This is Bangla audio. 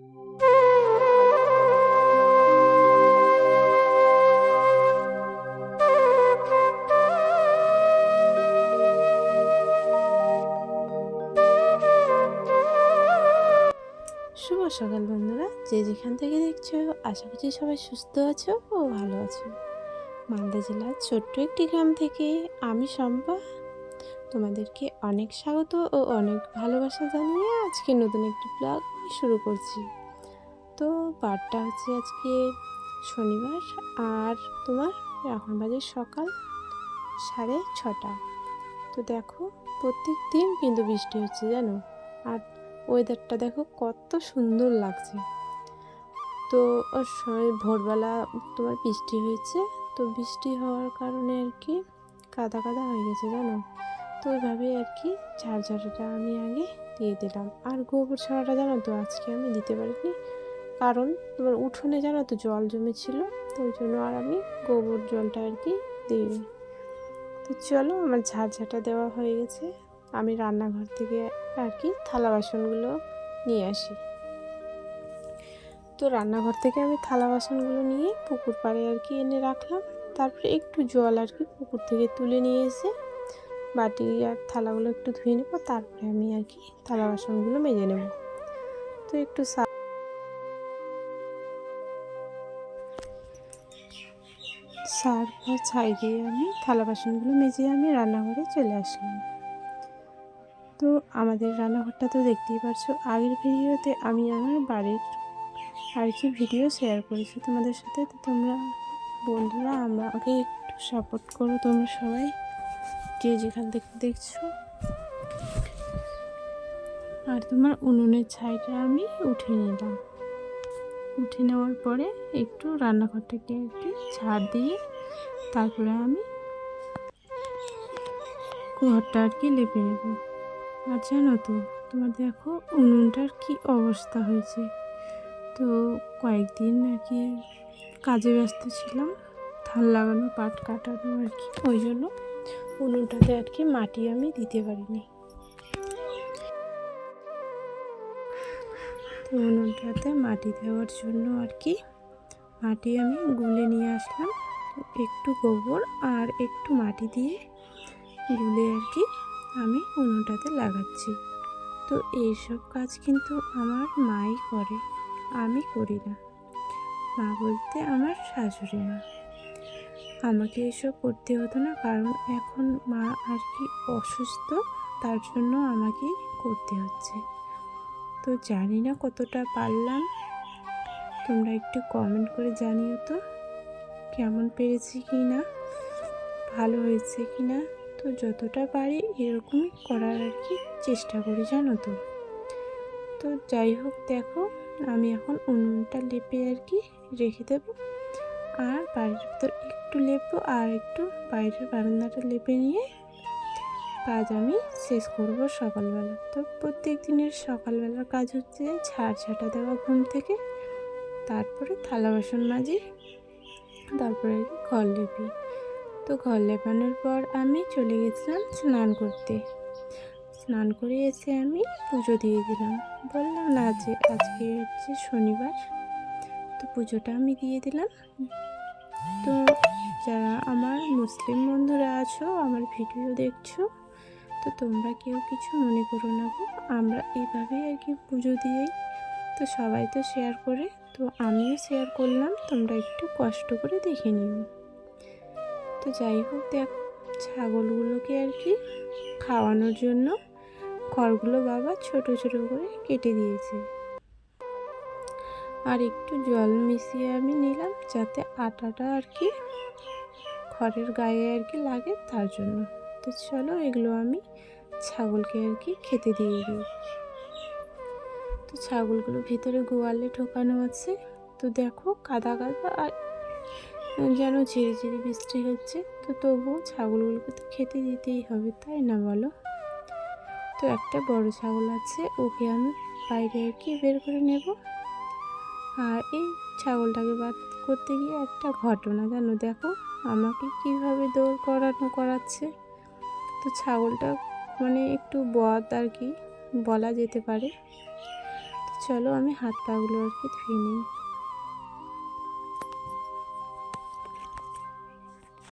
শুভ সকাল বন্ধুরা। যে যেখান থেকে দেখছ, আশা করছি সবাই সুস্থ আছো ও ভালো আছো। মালদা জেলার ছোট্ট একটি গ্রাম থেকে আমি শম্পা। তোমাদেরকে অনেক স্বাগত ও অনেক ভালোবাসা জানিয়ে আজকে নতুন একটি ব্লগ শুরু করছি। তো বারটা হচ্ছে আজকে শনিবার আর তোমার এখন বাজে সকাল সাড়ে ছটা। তো দেখো প্রত্যেক দিন কিন্তু বৃষ্টি হচ্ছে, জানো? আর ওয়েদারটা দেখো কত সুন্দর লাগছে। তো ওর সময় ভোরবেলা তোমার বৃষ্টি হয়েছে, তো বৃষ্টি হওয়ার কারণে আর কি কাদা কাদা হয়ে গেছে, জানো? তো ওইভাবে আর কি ঝাড়াটা আমি আগে দিয়ে দিলাম। আর গোবর ছাড়াটা জানো তো আজকে আমি দিতে পারিনি। কারণ তোমার উঠোনে জানো তো জল জমেছিল, তো ওই জন্য আর আমি গোবর জলটা আর কি দিইনি। তো চলো আমার ঝাড় ঝাঁটা দেওয়া হয়ে গেছে। আমি রান্নাঘর থেকে আর কি থালা বাসনগুলো নিয়ে আসি। তো রান্নাঘর থেকে আমি থালা বাসনগুলো নিয়ে পুকুর পাড়ে আর কি এনে রাখলাম। তারপরে একটু জল আর কি পুকুর থেকে তুলে নিয়ে এসে বাটি আর থালাগুলো একটু ধুয়ে নেব, তারপরে আমি আর কি থালা বাসনগুলো মেজে নেব। তো একটু সা সার্ফ আর ছাই দিয়ে আমি থালা বাসনগুলো মেজে আমি রান্নাঘরে চলে আসলাম। তো আমাদের রান্নাঘরটা তো দেখতেই পারছ, আগের ভিডিওতে আমি আমার বাড়ির আর কি ভিডিও শেয়ার করেছি তোমাদের সাথে। তো তোমরা বন্ধুরা, আমাকে একটু সাপোর্ট করো তোমরা সবাই। যে যেখান থেকে দেখছ। আর তোমার উনুনের ছাইটা আমি উঠে নিলাম। উঠে নেওয়ার পরে একটু রান্নাঘরটাকে একটু ছাড় দিয়ে তারপরে আমি ঘরটা আর কি লেপে নেব। আর জানো তো, তোমার দেখো উনুনটার কি অবস্থা হয়েছে। তো কয়েকদিন আর কি কাজে ব্যস্ত ছিলাম, ধান লাগানো, পাট কাটানো আর কি, ওই জন্য উনুনটাতে আর কি মাটি আমি দিতে পারিনি। তো উনুনটাতে মাটি দেওয়ার জন্য আর কি মাটি আমি গুলে নিয়ে আসলাম। একটু গোবর আর একটু মাটি দিয়ে গুলে আর কি আমি উনুনটাতে লাগাচ্ছি। তো এইসব কাজ কিন্তু আমার মাই করে, আমি করি না। মা বলতে আমার শাশুড়ি মা। আমাকে এসব করতে হতো না, কারণ এখন মা আর কি অসুস্থ, তার জন্য আমাকে করতে হচ্ছে। তো জানি না কতটা পারলাম। তোমরা একটু কমেন্ট করে জানিও তো, কেমন পেরেছি কি না ভালো হয়েছে কি না তো যতটা পারি এরকমই করার আর কি চেষ্টা করি, জানো তো। তো যাই হোক, দেখো, আমি এখন উনুনটা লেপে আর কি রেখে দেব। আর বাড়ির ভিতর একটু লেপবো আর একটু বাইরের বারান্দাটা লেপে নিয়ে কাজ আমি শেষ করব সকালবেলা। তো প্রত্যেক দিনের সকালবেলার কাজ হচ্ছে ঝাড় ঝাঁটা দেওয়া ঘুম থেকে, তারপরে থালা বাসন মাজি, তারপরে ঘর লেপি। তো ঘর লেপানোর পর আমি চলে গেছিলাম স্নান করতে। স্নান করে এসে আমি পুজো দিয়ে দিলাম। বললাম না যে আজকে হচ্ছে শনিবার। তো পুজোটা আমি দিয়ে দিলাম। তো যারা আমার মুসলিম বন্ধুরা আছো, আমার ভিডিও দেখছ, তো তোমরা কেউ কিছু মনে করো না গো। আমরা এইভাবেই আর কি পুজো দিয়েই তো সবাই তো শেয়ার করে, তো আমিও শেয়ার করলাম, তোমরা একটু কষ্ট করে দেখে নিও। তো যাই হোক, দেখ, ছাগলগুলোকে আর কি খাওয়ানোর জন্য খড়গুলো বাবা ছোট ছোট করে কেটে দিয়েছে। আর একটু জল মিশিয়ে আমি নিলাম যাতে আটাটা আর কি খড়ের গায়ে আর কি লাগে তার জন্য। তো চলো এগুলো আমি ছাগলকে আর কি খেতে দিয়ে দিই। তো ছাগলগুলো ভিতরে গোয়ালে ঢোকানো আছে। তো দেখো কাদা কাদা আর যেন ঝিরি ঝিরি বৃষ্টি হচ্ছে। তো তবুও ছাগলগুলোকে তো খেতে দিতেই হবে, তাই না বলো? তো একটা বড় ছাগল আছে, ওকে আমি বাইরে আর কি বের করে নেব। আর এই ছাগলটাকে বাদ করতে গিয়ে একটা ঘটনা জানো? দেখো, আমাকে কীভাবে দৌড় করানো করাচ্ছে। তো ছাগলটা মানে একটু বদ আর কি, বলা যেতে পারে। তো চলো আমি হাত পাগুলো আর কি ধুয়ে নিই।